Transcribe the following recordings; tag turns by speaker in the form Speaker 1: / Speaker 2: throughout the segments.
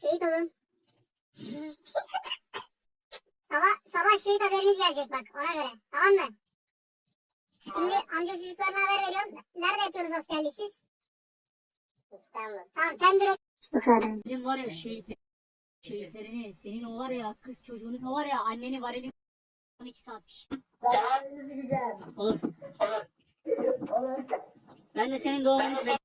Speaker 1: Şehit olun. sabah, sabah şehit haberiniz gelecek bak ona göre. Tamam mı? Şimdi amca çocuklarına haber veriyorum. Nerede yapıyoruz askerlik siz? İstanbul. Tamam. Bu kadar.
Speaker 2: Senin var ya şehit, şehitlerini, senin o var ya kız çocuğunun o var ya anneni var elin 12 saat pişti. Olur. Ben de senin doğumunu senin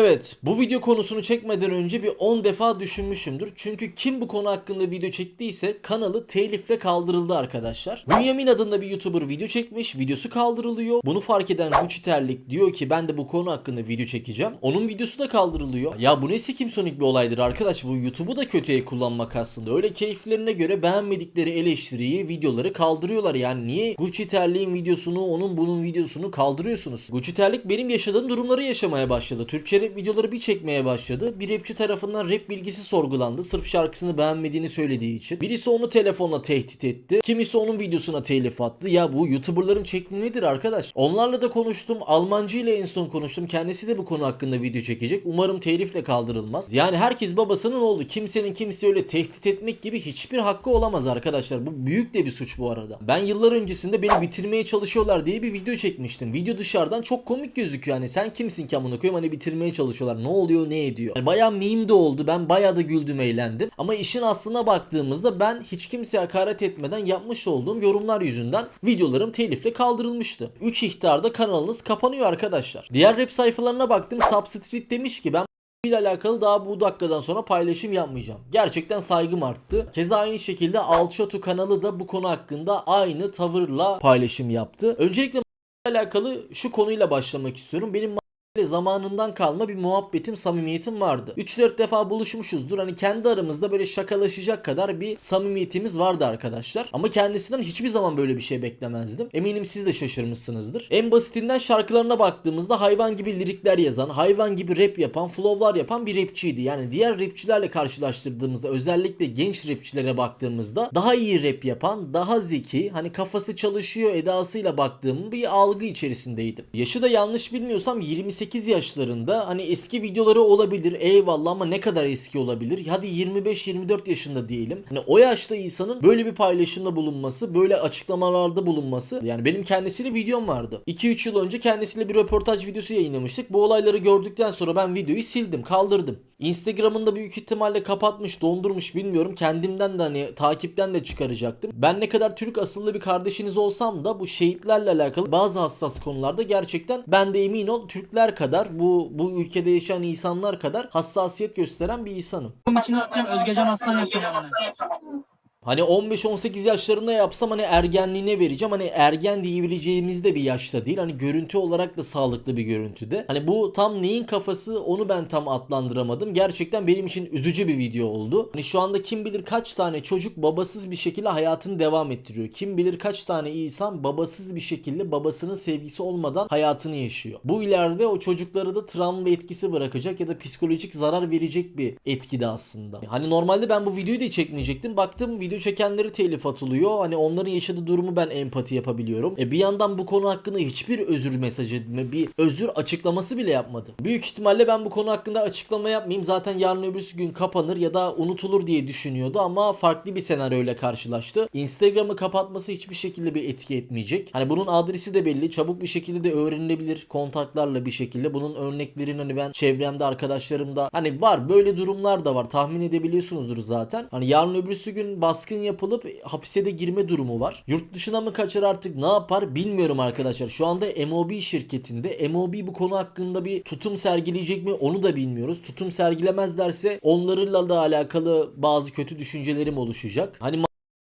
Speaker 3: Evet, bu video konusunu çekmeden önce bir 10 defa düşünmüşümdür. Çünkü kim bu konu hakkında video çektiyse kanalı telifle kaldırıldı arkadaşlar. Bünyamin adında bir YouTuber video çekmiş, videosu kaldırılıyor. Bunu fark eden Gucci Terlik diyor ki ben de bu konu hakkında video çekeceğim. Onun videosu da kaldırılıyor. Ya bu ne sikimsonik bir olaydır arkadaş. Bu YouTube'u da kötüye kullanmak aslında. Öyle keyiflerine göre beğenmedikleri eleştiriyi, videoları kaldırıyorlar. Yani niye Gucci Terlik'in videosunu, onun bunun videosunu kaldırıyorsunuz? Gucci Terlik benim yaşadığım durumları yaşamaya başladı. Türkçe videoları bir çekmeye başladı. Bir rapçi tarafından rap bilgisi sorgulandı. Sırf şarkısını beğenmediğini söylediği için. Birisi onu telefonla tehdit etti. Kimisi onun videosuna telif attı. Ya bu YouTuber'ların çektiği nedir arkadaş? Onlarla da konuştum. Almancı ile en son konuştum. Kendisi de bu konu hakkında video çekecek. Umarım telifle kaldırılmaz. Yani herkes babasının oldu. Kimsenin kimse öyle tehdit etmek gibi hiçbir hakkı olamaz arkadaşlar. Bu büyük de bir suç bu arada. Ben yıllar öncesinde beni bitirmeye çalışıyorlar diye bir video çekmiştim. Video dışarıdan çok komik gözüküyor. Hani sen kimsin ki amına koyayım hani bitirmeye çalışıyorlar. Ne oluyor ne ediyor. Yani bayağı meme de oldu. Ben bayağı da güldüm eğlendim. Ama işin aslına baktığımızda ben hiç kimseye hakaret etmeden yapmış olduğum yorumlar yüzünden videolarım telifle kaldırılmıştı. 3 ihtarda kanalınız kapanıyor arkadaşlar. Diğer rap sayfalarına baktım. Substreet demiş ki ben ile alakalı daha bu dakikadan sonra paylaşım yapmayacağım. Gerçekten saygım arttı. Keza aynı şekilde Alçatu kanalı da bu konu hakkında aynı tavırla paylaşım yaptı. Öncelikle alakalı şu konuyla başlamak istiyorum. Benim ile zamanından kalma bir muhabbetim, samimiyetim vardı. 3-4 defa buluşmuşuzdur. Hani kendi aramızda böyle şakalaşacak kadar bir samimiyetimiz vardı arkadaşlar. Ama kendisinden hiçbir zaman böyle bir şey beklemezdim. Eminim siz de şaşırmışsınızdır. En basitinden şarkılarına baktığımızda hayvan gibi lirikler yazan, hayvan gibi rap yapan, flowlar yapan bir rapçiydi. Yani diğer rapçilerle karşılaştırdığımızda özellikle genç rapçilere baktığımızda daha iyi rap yapan, daha zeki, hani kafası çalışıyor edasıyla baktığım bir algı içerisindeydim. Yaşı da yanlış bilmiyorsam 28 yaşlarında hani eski videoları olabilir eyvallah ama ne kadar eski olabilir? Hadi 25-24 yaşında diyelim. Hani o yaşta insanın böyle bir paylaşımda bulunması, böyle açıklamalarda bulunması yani benim kendisiyle videom vardı. 2-3 yıl önce kendisiyle bir röportaj videosu yayınlamıştık. Bu olayları gördükten sonra ben videoyu sildim, kaldırdım. Instagram'ında büyük ihtimalle kapatmış, dondurmuş bilmiyorum. Kendimden de hani takipten de çıkaracaktım. Ben ne kadar Türk asıllı bir kardeşiniz olsam da bu şehitlerle alakalı bazı hassas konularda gerçekten ben de emin ol Türkler kadar bu bu ülkede yaşayan insanlar kadar hassasiyet gösteren bir insanım.
Speaker 4: Bunun için yapacağım Özgecan Aslan yapacağım.
Speaker 3: Hani 15-18 yaşlarında yapsam hani ergenliğine vereceğim. Hani ergen diyebileceğimiz de bir yaşta değil. Hani görüntü olarak da sağlıklı bir görüntüde. Hani bu tam neyin kafası onu ben tam adlandıramadım. Gerçekten benim için üzücü bir video oldu. Hani şu anda kim bilir kaç tane çocuk babasız bir şekilde hayatını devam ettiriyor. Kim bilir kaç tane insan babasız bir şekilde babasının sevgisi olmadan hayatını yaşıyor. Bu ileride o çocuklara da travma etkisi bırakacak ya da psikolojik zarar verecek bir etkide aslında. Hani normalde ben bu videoyu da çekmeyecektim. Baktım video çekenleri telif atılıyor. Hani onların yaşadığı durumu ben empati yapabiliyorum. E bir yandan bu konu hakkında hiçbir özür mesajı, bir özür açıklaması bile yapmadı. Büyük ihtimalle ben bu konu hakkında açıklama yapmayayım. Zaten yarın öbürsü gün kapanır ya da unutulur diye düşünüyordu ama farklı bir senaryoyla karşılaştı. Instagram'ı kapatması hiçbir şekilde bir etki etmeyecek. Hani bunun adresi de belli. Çabuk bir şekilde de öğrenilebilir kontaklarla bir şekilde. Bunun örneklerini hani ben çevremde arkadaşlarımda hani var böyle durumlar da var. Tahmin edebiliyorsunuzdur zaten. Hani yarın öbürsü gün baskın yapılıp hapise de girme durumu var. Yurt dışına mı kaçar artık ne yapar bilmiyorum arkadaşlar. Şu anda MOB şirketinde MOB bu konu hakkında bir tutum sergileyecek mi onu da bilmiyoruz. Tutum sergilemezlerse onlarla da alakalı bazı kötü düşüncelerim oluşacak. Hani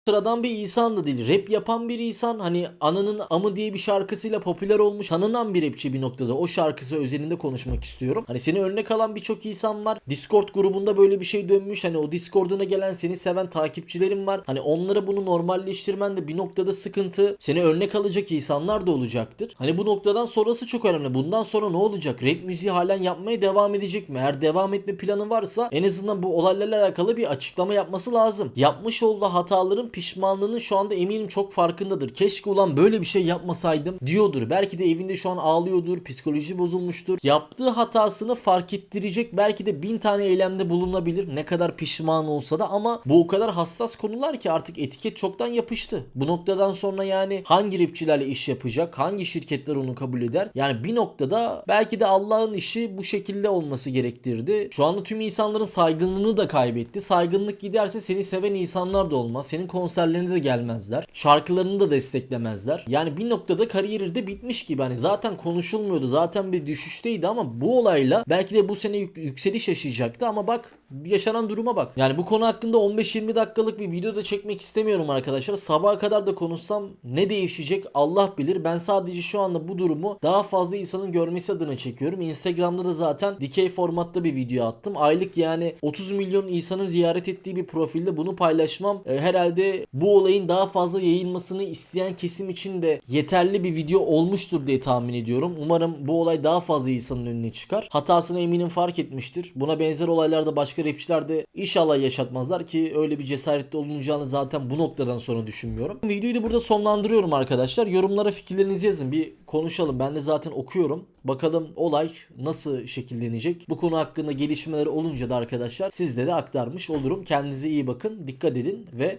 Speaker 3: sıradan bir insan da değil. Rap yapan bir insan hani Ananın Amı diye bir şarkısıyla popüler olmuş tanınan bir rapçi bir noktada. O şarkısı özelinde konuşmak istiyorum. Hani seni örnek alan birçok insan var. Discord grubunda böyle bir şey dönmüş. Hani o Discord'una gelen seni seven takipçilerin var. Hani onlara bunu normalleştirmen de bir noktada sıkıntı. Seni örnek alacak insanlar da olacaktır. Hani bu noktadan sonrası çok önemli. Bundan sonra ne olacak? Rap müziği halen yapmaya devam edecek mi? Eğer devam etme planı varsa en azından bu olaylarla alakalı bir açıklama yapması lazım. Yapmış olduğu hataların pişmanlığının şu anda eminim çok farkındadır. Keşke ulan böyle bir şey yapmasaydım diyordur. Belki de evinde şu an ağlıyordur, psikoloji bozulmuştur. Yaptığı hatasını fark ettirecek belki de bin tane eylemde bulunabilir. Ne kadar pişman olsa da ama bu o kadar hassas konular ki artık etiket çoktan yapıştı. Bu noktadan sonra yani hangi rapçilerle iş yapacak, hangi şirketler onu kabul eder? Yani bir noktada belki de Allah'ın işi bu şekilde olması gerektirdi. Şu anda tüm insanların saygınlığını da kaybetti. Saygınlık giderse seni seven insanlar da olmaz. Senin konserlerine de gelmezler. Şarkılarını da desteklemezler. Yani bir noktada kariyeri de bitmiş gibi. Hani zaten konuşulmuyordu. Zaten bir düşüşteydi ama bu olayla belki de bu sene yük- yükseliş yaşayacaktı ama bak yaşanan duruma bak. Yani bu konu hakkında 15-20 dakikalık bir video da çekmek istemiyorum arkadaşlar. Sabaha kadar da konuşsam ne değişecek Allah bilir. Ben sadece şu anda bu durumu daha fazla insanın görmesi adına çekiyorum. Instagram'da da zaten dikey formatta bir video attım. Aylık yani 30 milyon insanın ziyaret ettiği bir profilde bunu paylaşmam e, herhalde bu olayın daha fazla yayılmasını isteyen kesim için de yeterli bir video olmuştur diye tahmin ediyorum. Umarım bu olay daha fazla insanın önüne çıkar. Hatasını eminim fark etmiştir. Buna benzer olaylarda başka rapçiler de inşallah yaşatmazlar ki öyle bir cesaretli olunacağını zaten bu noktadan sonra düşünmüyorum. Videoyu da burada sonlandırıyorum arkadaşlar. Yorumlara fikirlerinizi yazın. Bir konuşalım. Ben de zaten okuyorum. Bakalım olay nasıl şekillenecek. Bu konu hakkında gelişmeler olunca da arkadaşlar sizlere aktarmış olurum. Kendinize iyi bakın. Dikkat edin ve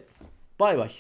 Speaker 3: bay bay.